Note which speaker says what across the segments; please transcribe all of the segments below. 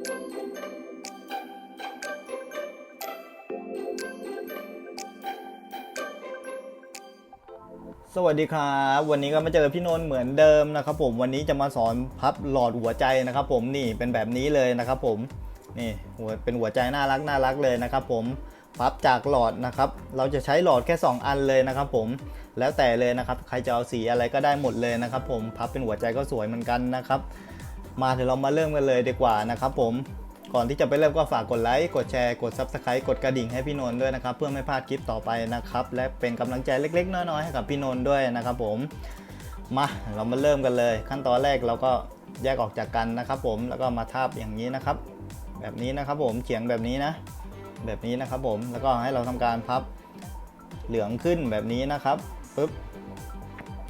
Speaker 1: สวัสดีครับ วันนี้ก็มาเจอพี่นนท์เหมือนเดิมนะครับผมวันนี้จะมาสอนพับหลอดหัวใจนะครับ ผมนี่เป็นแบบนี้เลยนะครับ ผมนี่หัวเป็นหัวใจน่ารักน่ารักเลยนะครับ ผมพับจากหลอดนะครับ เราจะใช้หลอดแค่ 2 อันเลยนะครับ ผมแล้วแต่เลยนะครับ ใครจะเอาสีอะไรก็ได้หมดเลยนะครับ ผมพับเป็นหัวใจก็สวยเหมือนกันนะครับ มาเดี๋ยวเรามาเริ่มกันเลยดีกว่านะครับผมก่อนที่จะไปเริ่มก็ฝากกดไลค์ กดแชร์ กด Subscribe กดกระดิ่งให้พี่นนท์ด้วยนะครับ เพื่อไม่พลาดคลิปต่อไปนะครับ และเป็นกำลังใจเล็ก ๆ น้อยๆให้กับพี่นนท์ด้วยนะครับผม มาเรามาเริ่มกันเลย ขั้นตอนแรกเราก็แยกออกจากกันนะครับ ผมแล้วก็มาทาบอย่างนี้นะครับ แบบนี้นะครับผมเฉียงแบบนี้นะ แบบนี้นะครับผมแล้วก็ให้เราทำการพับเหลืองขึ้นแบบนี้นะครับปึ๊บ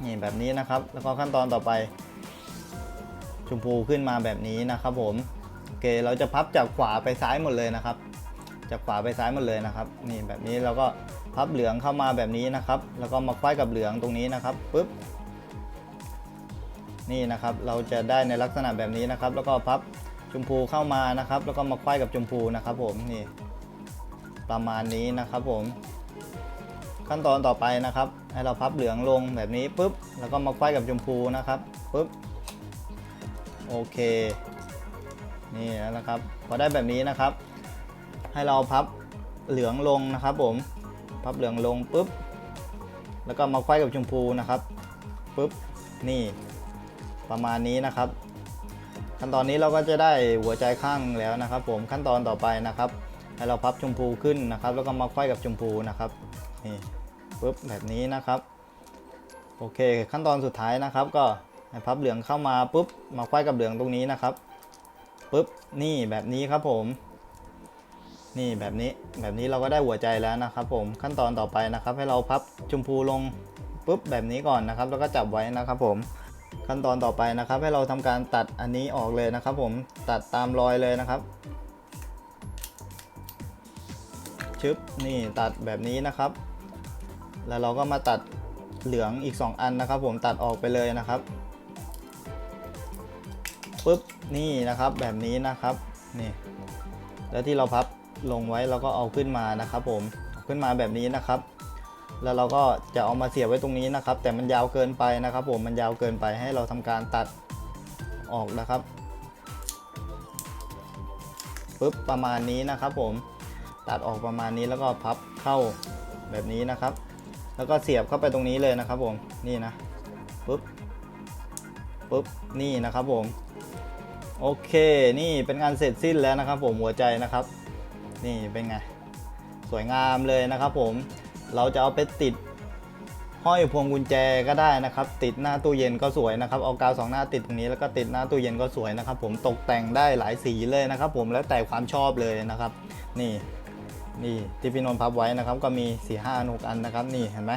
Speaker 1: นี่แบบนี้นะครับ แล้วก็ขั้นตอนต่อไป มพูขึ้นมาแบบนี้นะครับผมโอเคเราจะพับจากขวาไปซ้ายหมดเลยนะครับ จากขวาไปซ้ายหมดเลยนะครับ นี่แบบนี้เราก็พับเหลืองเข้ามาแบบนี้นะครับ แล้วก็มาคว้ายกับเหลืองตรงนี้นะครับปุ๊บนี่นะครับเราจะได้ในลักษณะแบบนี้นะครับ แล้วก็พับชมพูเข้ามานะครับ แล้วก็มาคว้ายกับชมพูนะครับ ผมนี่ประมาณนี้นะครับผม ขั้นตอนต่อไปนะครับให้เราพับเหลืองลงแบบนี้ปุ๊บแล้วก็มาคว้ายกับชมพูนะครับปุ๊บ โอเค นี่แล้วนะครับ พอได้แบบนี้นะครับ ให้เราพับเหลืองลงนะครับ ผม พับเหลืองลงปุ๊บ แล้วก็มาควายกับชมพูนะครับปุ๊บ นี่ประมาณนี้นะครับ ขั้นตอนนี้เราก็จะได้หัวใจข้างแล้วนะครับ ผมขั้นตอนต่อไปนะครับ ให้เราพับชมพูขึ้นนะครับ แล้วก็มาควายกับชมพูนะครับนี่ปุ๊บแบบนี้นะครับ โอเค ขั้นตอนสุดท้ายนะครับก็ พับเหลืองเข้ามาปุ๊บมาควายกับเหลืองตรงนี้นะครับปุ๊บนี่แบบนี้ครับผม นี่แบบนี้แบบนี้เราก็ได้หัวใจแล้วนะครับ ผมขั้นตอนต่อไปนะครับ ให้เราพับชมพูลงปุ๊บแบบนี้ก่อนนะครับ แล้วก็จับไว้นะครับ ผมขั้นตอนต่อไปนะครับ ให้เราทำการตัดอันนี้ออกเลยนะครับ ผมตัดตามรอยเลยนะครับชึบนี่ตัดแบบนี้นะครับ แล้วเราก็มาตัดเหลืองอีก 2 อันนะครับ ผมตัดออกไปเลยนะครับ ปุ๊บนี่นะครับแบบนี้นะครับนี่แล้วที่เราพับลงไว้เราก็เอาขึ้นมานะครับผมขึ้นมาแบบนี้นะครับ แล้วเราก็จะเอามาเสียบไว้ตรงนี้นะครับ แต่มันยาวเกินไปนะครับ ผมมันยาวเกินไปให้เราทำการตัดออกนะครับปุ๊บประมาณนี้นะครับผมตัดออกประมาณนี้แล้วก็พับเข้าแบบนี้นะครับ แล้วก็เสียบเข้าไปตรงนี้เลยนะครับผมนี่นะปุ๊บปุ๊บนี่นะครับผม โอเคนี่เป็นงานเสร็จสิ้นแล้วนะครับ ผมหัวใจนะครับ นี่เป็นไง สวยงามเลยนะครับผมเราจะเอาไปติดห้อยพวงกุญแจก็ได้นะครับ ติดหน้าตู้เย็นก็สวยนะครับเอากาวสองหน้าติดตรงนี้แล้วก็ติดหน้าตู้เย็นก็สวยนะครับ ผมตกแต่งได้หลายสีเลยนะครับ ผมแล้วแต่ความชอบเลยนะครับ นี่นี่ที่พี่นนท์พับไว้นะครับ ก็มี4ี่ห้าหกอันนะครับ นี่เห็นไหม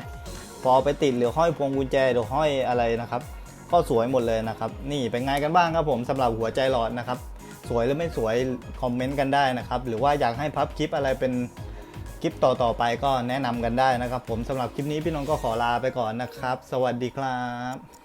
Speaker 1: พอไปติดหรือห้อยพวงกุญแจหรือห้อยอะไรนะครับ ก็สวยหมดเลยนะครับ นี่เป็นไงกันบ้างครับผมสำหรับหัวใจหลอดนะครับ สวยหรือไม่สวยคอมเมนต์กันได้นะครับ หรือว่าอยากให้พับคลิปอะไรเป็นคลิปต่อๆไปก็แนะนำกันได้นะครับ ผมสำหรับคลิปนี้พี่น้องก็ขอลาไปก่อนนะครับ สวัสดีครับ